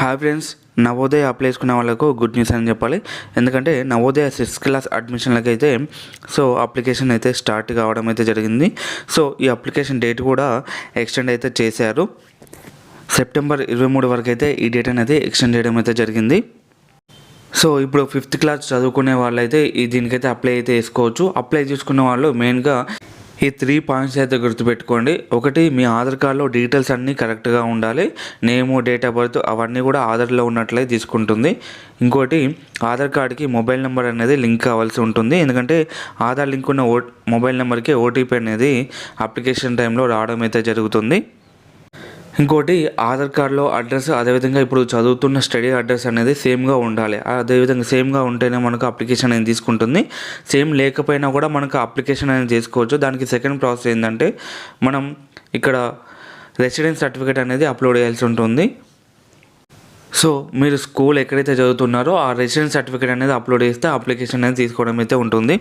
Hi friends Navodaya apply చేసుకునే వాళ్ళకు good news అని చెప్పాలి ఎందుకంటే నవోదయ సిక్స్త్ క్లాస్ అడ్మిషన్లకు అయితే సో అప్లికేషన్ అయితే స్టార్ట్ కావడం అయితే జరిగింది సో ఈ అప్లికేషన్ డేట్ కూడా ఎక్స్టెండ్ అయితే చేశారు సెప్టెంబర్ ఇరవై మూడు వరకు అయితే ఈ డేట్ అనేది ఎక్స్టెండ్ చేయడం అయితే జరిగింది సో ఇప్పుడు ఫిఫ్త్ క్లాస్ చదువుకునే వాళ్ళైతే ఈ దీనికైతే అప్లై అయితే చేసుకోవచ్చు అప్లై చేసుకున్న వాళ్ళు మెయిన్గా ఈ త్రీ పాయింట్స్ అయితే గుర్తుపెట్టుకోండి. ఒకటి మీ ఆధార్ కార్డులో డీటెయిల్స్ అన్నీ కరెక్ట్గా ఉండాలి. నేము డేట్ ఆఫ్ బర్త్ అవన్నీ కూడా ఆధార్లో ఉన్నట్లే తీసుకుంటుంది. ఇంకోటి ఆధార్ కార్డ్కి మొబైల్ నెంబర్ అనేది లింక్ కావాల్సి ఉంటుంది. ఎందుకంటే ఆధార్ లింక్ ఉన్న ఓ మొబైల్ నెంబర్కి ఓటీపీ అనేది అప్లికేషన్ టైంలో రావడం అయితే జరుగుతుంది. ఇంకోటి ఆధార్ కార్డులో అడ్రస్ అదేవిధంగా ఇప్పుడు చదువుతున్న స్టడీ అడ్రస్ అనేది సేమ్గా ఉండాలి. అదేవిధంగా సేమ్గా ఉంటేనే మనకు అప్లికేషన్ అనేది తీసుకుంటుంది. సేమ్ లేకపోయినా కూడా మనకు అప్లికేషన్ అనేది చేసుకోవచ్చు. దానికి సెకండ్ ప్రాసెస్ ఏంటంటే మనం ఇక్కడ రెసిడెన్స్ సర్టిఫికేట్ అనేది అప్లోడ్ చేయాల్సి ఉంటుంది. సో మీరు స్కూల్ ఎక్కడైతే చదువుతున్నారో ఆ రెసిడెన్స్ సర్టిఫికేట్ అనేది అప్లోడ్ చేస్తే అప్లికేషన్ అనేది తీసుకోవడం అయితే ఉంటుంది.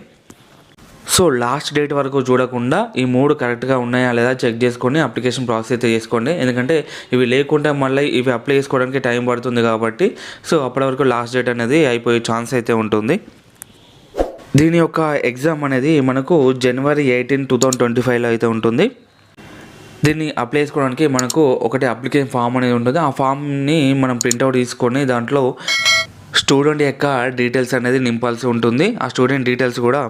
సో లాస్ట్ డేట్ వరకు చూడకుండా ఈ మూడు కరెక్ట్గా ఉన్నాయా లేదా చెక్ చేసుకొని అప్లికేషన్ ప్రాసెస్ అయితే చేసుకోండి. ఎందుకంటే ఇవి లేకుండా మళ్ళీ ఇవి అప్లై చేసుకోవడానికి టైం పడుతుంది కాబట్టి సో అప్పటి వరకు లాస్ట్ డేట్ అనేది అయిపోయే ఛాన్స్ అయితే ఉంటుంది. దీని యొక్క ఎగ్జామ్ అనేది మనకు January eighteen two thousand twenty ఫైవ్లో అయితే ఉంటుంది. దీన్ని అప్లై చేసుకోవడానికి మనకు ఒకటి అప్లికేషన్ ఫామ్ అనేది ఉంటుంది. ఆ ఫామ్ని మనం ప్రింట్అవుట్ తీసుకొని దాంట్లో స్టూడెంట్ యొక్క డీటెయిల్స్ అనేది నింపాల్సి ఉంటుంది. ఆ స్టూడెంట్ డీటెయిల్స్ కూడా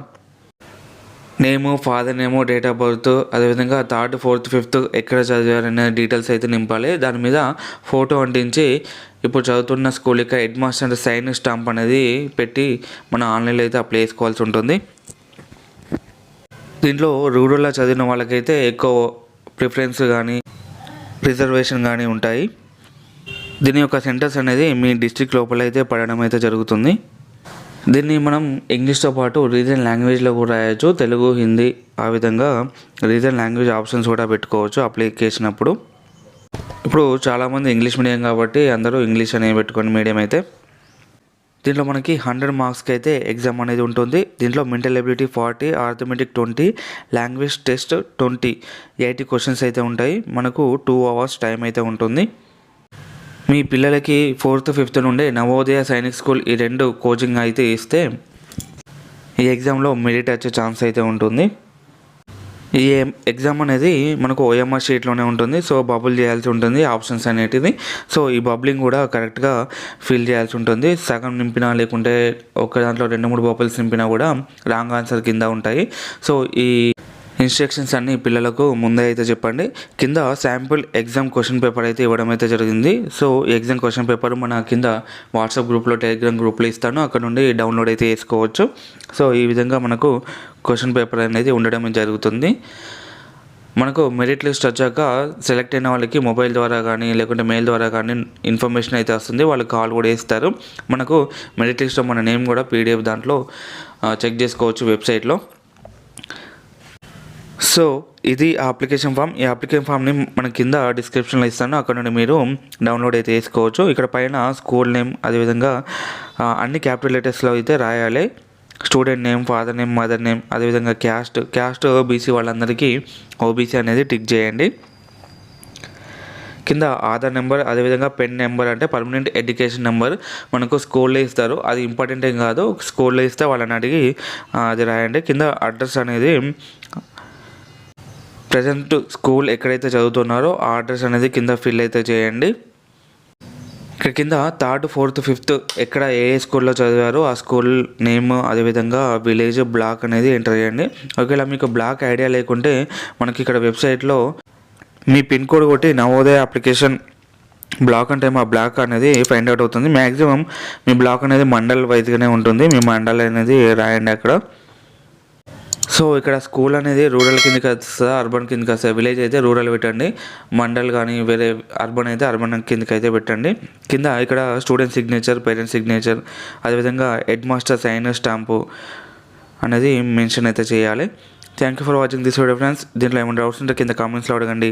name father name date of birth అదేవిధంగా థర్డ్ ఫోర్త్ ఫిఫ్త్ ఎక్కడ చదివారనే డీటెయిల్స్ అయితే నింపాలి. దాని మీద ఫోటో అంటించి ఇప్పుడు చదువుతున్న స్కూల్ యొక్క హెడ్ మాస్టర్ సైన్ స్టాంప్ అనేది పెట్టి మనం ఆన్లైన్లో అయితే అప్లై చేసుకోవాల్సి ఉంటుంది. దీంట్లో రూరల్లో చదివిన వాళ్ళకైతే ఎక్కువ ప్రిఫరెన్స్ కానీ రిజర్వేషన్ కానీ ఉంటాయి. దీని యొక్క సెంటర్స్ అనేది మీ డిస్ట్రిక్ట్ లోపల అయితే పడడం అయితే జరుగుతుంది. దీన్ని మనం ఇంగ్లీష్తో పాటు రీజన్ లాంగ్వేజ్లో కూడా రాయొచ్చు. తెలుగు హిందీ ఆ విధంగా రీజన్ లాంగ్వేజ్ ఆప్షన్స్ కూడా పెట్టుకోవచ్చు అప్లికేషన్ అప్పుడు. ఇప్పుడు చాలామంది ఇంగ్లీష్ మీడియం కాబట్టి అందరూ ఇంగ్లీష్ అనేవి పెట్టుకొని మీడియం అయితే దీంట్లో మనకి హండ్రెడ్ మార్క్స్కి అయితే ఎగ్జామ్ అనేది ఉంటుంది. దీంట్లో mental ability forty arithmetic twenty language test twenty eighty questions అయితే ఉంటాయి. మనకు టూ అవర్స్ టైం అయితే ఉంటుంది. మీ పిల్లలకి ఫోర్త్ ఫిఫ్త్ నుండే నవోదయ సైనిక్ స్కూల్ ఈ రెండు కోచింగ్ అయితే ఇస్తే ఈ ఎగ్జామ్లో మెరిట్ వచ్చే ఛాన్స్ అయితే ఉంటుంది. ఈ ఎగ్జామ్ అనేది మనకు ఓఎంఆర్ షీట్లోనే ఉంటుంది. సో బబుల్ చేయాల్సి ఉంటుంది ఆప్షన్స్ అనేటివి. సో ఈ బబులింగ్ కూడా కరెక్ట్గా ఫిల్ చేయాల్సి ఉంటుంది. సగం నింపినా లేకుంటే ఒక దాంట్లో రెండు మూడు బబుల్స్ నింపినా కూడా రాంగ్ ఆన్సర్ కింద ఉంటాయి. సో ఈ ఇన్స్ట్రక్షన్స్ అన్ని పిల్లలకు ముందే అయితే చెప్పండి. కింద శాంపుల్ ఎగ్జామ్ క్వశ్చన్ పేపర్ అయితే ఇవ్వడం అయితే జరిగింది. సో ఎగ్జామ్ క్వశ్చన్ పేపర్ మన కింద వాట్సాప్ గ్రూప్లో టెలిగ్రామ్ గ్రూప్లో ఇస్తాను. అక్కడ నుండి డౌన్లోడ్ అయితే చేసుకోవచ్చు. సో ఈ విధంగా మనకు క్వశ్చన్ పేపర్ అనేది ఉండడం జరుగుతుంది. మనకు మెరిట్ లిస్ట్ వచ్చాక సెలెక్ట్ అయిన వాళ్ళకి మొబైల్ ద్వారా కానీ లేకుంటే మెయిల్ ద్వారా కానీ ఇన్ఫర్మేషన్ అయితే వస్తుంది. వాళ్ళకి కాల్ కూడా ఇస్తారు మనకు మెరిట్ లిస్ట్లో మన నేమ్ కూడా పీడిఎఫ్ దాంట్లో చెక్ చేసుకోవచ్చు వెబ్సైట్లో సో ఇది ఆ అప్లికేషన్ ఫామ్. ఈ అప్లికేషన్ ఫామ్ని మన కింద డిస్క్రిప్షన్లో ఇస్తాను. అక్కడ నుండి మీరు డౌన్లోడ్ అయితే చేసుకోవచ్చు. ఇక్కడ పైన స్కూల్ నేమ్ అదేవిధంగా అన్ని క్యాపిటల్ లెటర్స్లో అయితే రాయాలి. Student name father name mother name అదేవిధంగా క్యాస్ట్ క్యాస్ట్ బీసీ వాళ్ళందరికీ ఓబీసీ అనేది టిక్ చేయండి. కింద ఆధార్ నెంబర్ అదేవిధంగా పెన్ నెంబర్ అంటే పర్మనెంట్ ఎడ్యుకేషన్ నెంబర్ మనకు స్కూల్లో ఇస్తారు. అది ఇంపార్టెంట్ ఏం కాదు. స్కూల్లో ఇస్తే వాళ్ళని అడిగి అది రాయండి. కింద అడ్రస్ అనేది ప్రజెంట్ స్కూల్ ఎక్కడైతే చదువుతున్నారో ఆ అడ్రస్ అనేది కింద ఫిల్ అయితే చేయండి. ఇక్కడ కింద థర్డ్ ఫోర్త్ ఫిఫ్త్ ఎక్కడ ఏ స్కూల్లో చదివారో ఆ స్కూల్ నేమ్ అదేవిధంగా విలేజ్ బ్లాక్ అనేది ఎంటర్ చేయండి. ఒకవేళ మీకు బ్లాక్ ఐడియా లేకుంటే మనకి ఇక్కడ వెబ్సైట్లో మీ పిన్ కోడ్ కొట్టి నవోదయ అప్లికేషన్ బ్లాక్ అంటే మా బ్లాక్ అనేది ఫైండ్ అవుట్ అవుతుంది. మ్యాక్సిమం మీ బ్లాక్ అనేది మండల్ వైజ్గానే ఉంటుంది. మీ మండల్ అనేది రాయండి అక్కడ. సో ఇక్కడ స్కూల్ అనేది రూరల్ కిందకి వస్తుందా అర్బన్ కిందకి వస్తుంది. విలేజ్ అయితే రూరల్ పెట్టండి. మండల్ కానీ వేరే అర్బన్ అయితే అర్బన్ కిందకి అయితే పెట్టండి. కింద ఇక్కడ స్టూడెంట్ సిగ్నేచర్ పేరెంట్ సిగ్నేచర్ అదేవిధంగా హెడ్ మాస్టర్ సైన్ స్టాంపు అనేది మెన్షన్ అయితే చేయాలి. Thank you for watching this video friends. దీంట్లో ఏమైనా డౌట్స్ ఉంటే కింద కామెంట్స్లో అడగండి.